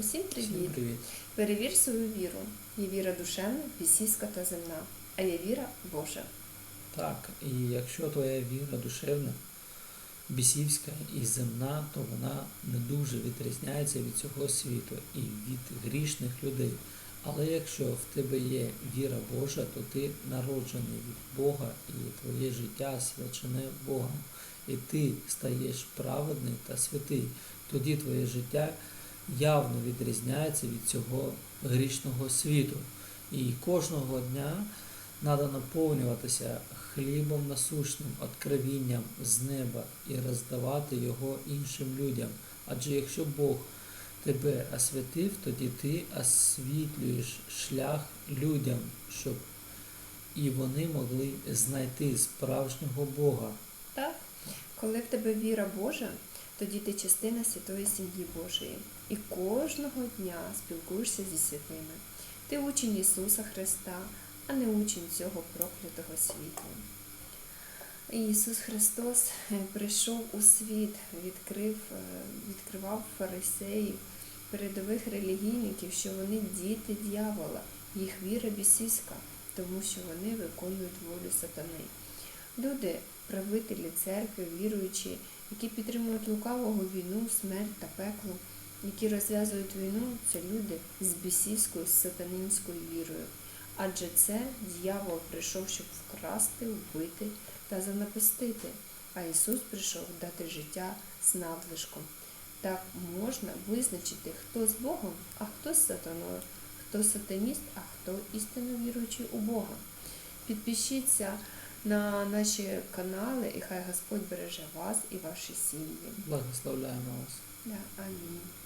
Усім привіт! Всім привіт. Перевір свою віру. Є віра душевна, бісівська та земна, а є віра Божа. Так, і якщо твоя віра душевна, бісівська і земна, то вона не дуже відрізняється від цього світу і від грішних людей. Але якщо в тебе є віра Божа, то ти народжений від Бога і твоє життя свячене Богом. І ти стаєш праведний та святий. Тоді твоє життя явно відрізняється від цього грішного світу. І кожного дня треба наповнюватися хлібом насущним, откровінням з неба і роздавати його іншим людям. Адже якщо Бог тебе освятив, тоді ти освітлюєш шлях людям, щоб і вони могли знайти справжнього Бога. Так? Коли в тебе віра Божа, тоді ти частина святої сім'ї Божої. І кожного дня спілкуєшся зі святими. Ти учень Ісуса Христа, а не учень цього проклятого світу. Ісус Христос е, прийшов у світ, відкрив, е, відкривав фарисеїв, передових релігійників, що вони діти дьявола, їх віра бісівська, тому що вони виконують волю сатани. Люди, правителі церкви, віруючі, які підтримують лукавого війну, смерть та пекло, які розв'язують війну, це люди з бісівською з сатанинською вірою. Адже це дьявол прийшов, щоб вкрасти, вбити та занапастити, а Ісус прийшов дати життя з надлишком. Так можна визначити, хто з Богом, а хто з сатаною, хто сатаніст, а хто істинно віруючий у Бога. Підпишіться на наші канали, і хай Господь береже вас і ваші сім'ї. Благословляємо вас. Да, амінь.